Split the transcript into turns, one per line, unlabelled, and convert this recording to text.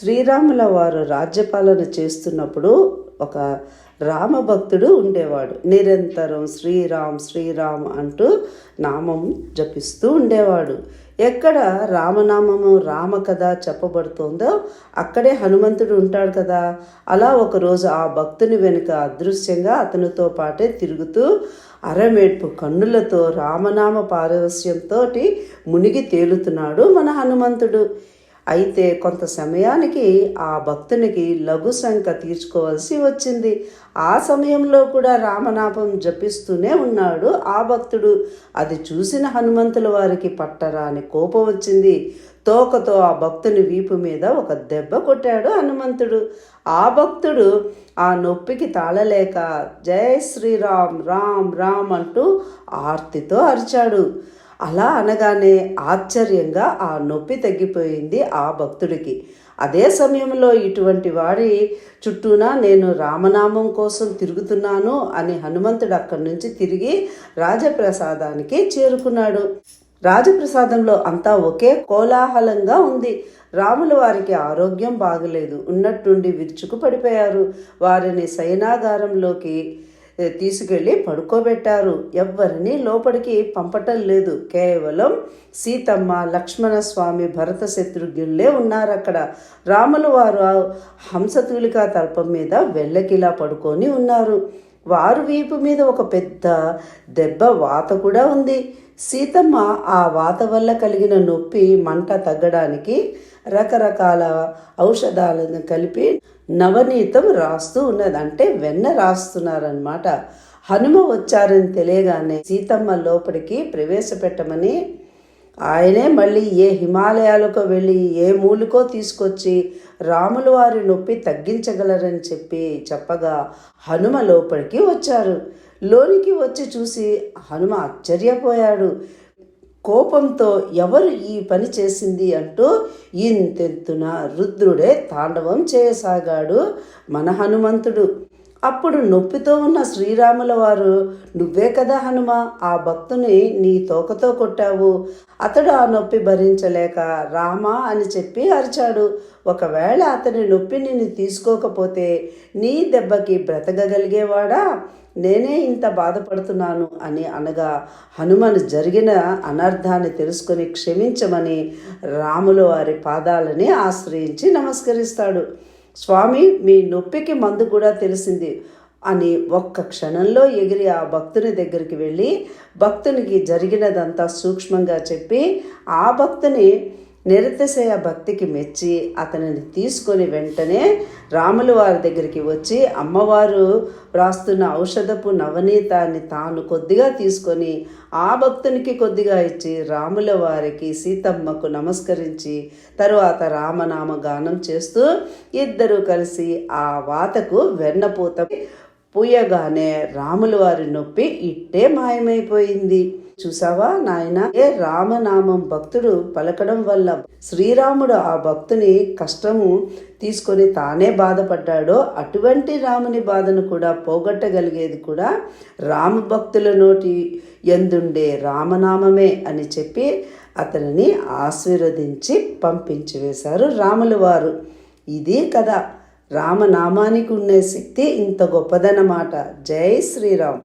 శ్రీరాముల వారు రాజ్యపాలన చేస్తున్నప్పుడు ఒక రామభక్తుడు ఉండేవాడు. నిరంతరం శ్రీరామ్ శ్రీరామ్ అంటూ నామం జపిస్తూ ఉండేవాడు. ఎక్కడ రామనామము రామ కథ చెప్పబడుతోందో అక్కడే హనుమంతుడు ఉంటాడు కదా. అలా ఒకరోజు ఆ భక్తుని వెనుక అదృశ్యంగా అతనితో పాటే తిరుగుతూ అరమేడ్పు కన్నులతో రామనామ పారవస్యంతో మునిగి తేలుతున్నాడు మన హనుమంతుడు. అయితే కొంత సమయానికి ఆ భక్తునికి లఘు శంక తీర్చుకోవాల్సి వచ్చింది. ఆ సమయంలో కూడా రామనామం జపిస్తూనే ఉన్నాడు ఆ భక్తుడు. అది చూసిన హనుమంతుల వారికి పట్టరాని కోపం వచ్చింది. తోకతో ఆ భక్తుని వీపు మీద ఒక దెబ్బ కొట్టాడు హనుమంతుడు. ఆ భక్తుడు ఆ నొప్పికి తాళలేక జై శ్రీరామ్ రామ్ రామ్ అంటూ ఆర్తితో అరిచాడు. అలా అనగానే ఆశ్చర్యంగా ఆ నొప్పి తగ్గిపోయింది ఆ భక్తుడికి. అదే సమయంలో ఇటువంటి వాడి చుట్టూనా నేను రామనామం కోసం తిరుగుతున్నాను అని హనుమంతుడు అక్కడి నుంచి తిరిగి రాజప్రసాదానికి చేరుకున్నాడు. రాజప్రసాదంలో అంతా ఒకే కోలాహలంగా ఉంది. రాముల వారికి ఆరోగ్యం బాగలేదు. ఉన్నట్టుండి విరుచుకు పడిపోయారు. వారిని శయనాగారంలోకి తీసుకెళ్ళి పడుకోబెట్టారు. ఎవ్వరిని లోపలికి పంపటం లేదు. కేవలం సీతమ్మ లక్ష్మణ స్వామి భరత శత్రుఘ్నులే ఉన్నారు అక్కడ రాములు వారు హంసతూలికా తల్పం మీద వెళ్ళకిలా పడుకొని ఉన్నారు. వారు వీపు మీద ఒక పెద్ద దెబ్బ వాత కూడా ఉంది. సీతమ్మ ఆ వాత వల్ల కలిగిన నొప్పి మంట తగ్గడానికి రకరకాల ఔషధాలను కలిపి నవనీతం రాస్తూ ఉన్నది. అంటే వెన్న రాస్తున్నారనమాట హనుమ వచ్చారని తెలియగానే సీతమ్మ లోపలికి ప్రవేశపెట్టమని ఆయనే మళ్ళీ ఏ హిమాలయాలకు వెళ్ళి ఏ మూలికో తీసుకొచ్చి రాముల వారి నొప్పి తగ్గించగలరని చెప్పి చెప్పగా హనుమ లోపలికి వచ్చారు. లోనికి వచ్చి చూసి హనుమ ఆశ్చర్యపోయాడు. కోపంతో ఎవరు ఈ పని చేసింది అంటూ ఇంతెంతున రుద్రుడే తాండవం చేయసాగాడు మన హనుమంతుడు. అప్పుడు నొప్పితో ఉన్న శ్రీరాముల వారు నువ్వే కదా హనుమ ఆ భక్తుని నీ తోకతో కొట్టావు. అతడు ఆ నొప్పి భరించలేక రామా అని చెప్పి అరిచాడు. ఒకవేళ అతని నొప్పి నిన్ను తీసుకోకపోతే నీ దెబ్బకి బ్రతకగలిగేవాడా? నేనే ఇంత బాధపడుతున్నాను అని అనగా హనుమను జరిగిన అనర్థాన్ని తెలుసుకొని క్షమించమని రాముల వారి పాదాలని ఆశ్రయించి నమస్కరిస్తాడు. స్వామి మీ నొప్పికి మందు కూడా తెలిసింది అని ఒక్క క్షణంలో ఎగిరి ఆ భక్తుని దగ్గరికి వెళ్ళి భక్తునికి జరిగినదంతా సూక్ష్మంగా చెప్పి ఆ భక్తుని నిరతిశయ భక్తికి మెచ్చి అతనిని తీసుకొని వెంటనే రాముల వారి దగ్గరికి వచ్చి అమ్మవారు వ్రాస్తున్న ఔషధపు నవనీతాన్ని తాను కొద్దిగా తీసుకొని ఆ భక్తునికి కొద్దిగా ఇచ్చి రాముల వారికి సీతమ్మకు నమస్కరించి తరువాత రామనామ గానం చేస్తూ ఇద్దరూ కలిసి ఆ వాతకు వెన్నపూత పూయగానే రాముల వారి నొప్పి ఇట్టే మాయమైపోయింది. చూసావా నాయన? ఏ రామనామం భక్తుడు పలకడం వల్ల శ్రీరాముడు ఆ భక్తుని కష్టము తీసుకొని తానే బాధపడ్డాడో అటువంటి రాముని బాధను కూడా పోగొట్టగలిగేది కూడా రామ భక్తుల నోటి ఎందుండే రామనామమే అని చెప్పి అతనిని ఆశీర్వదించి పంపించి వేశారు రాముల వారు. ఇది కదా రామనామానికి ఉండే శక్తి ఇంత గొప్పదన్నమాట. జై శ్రీరామ్.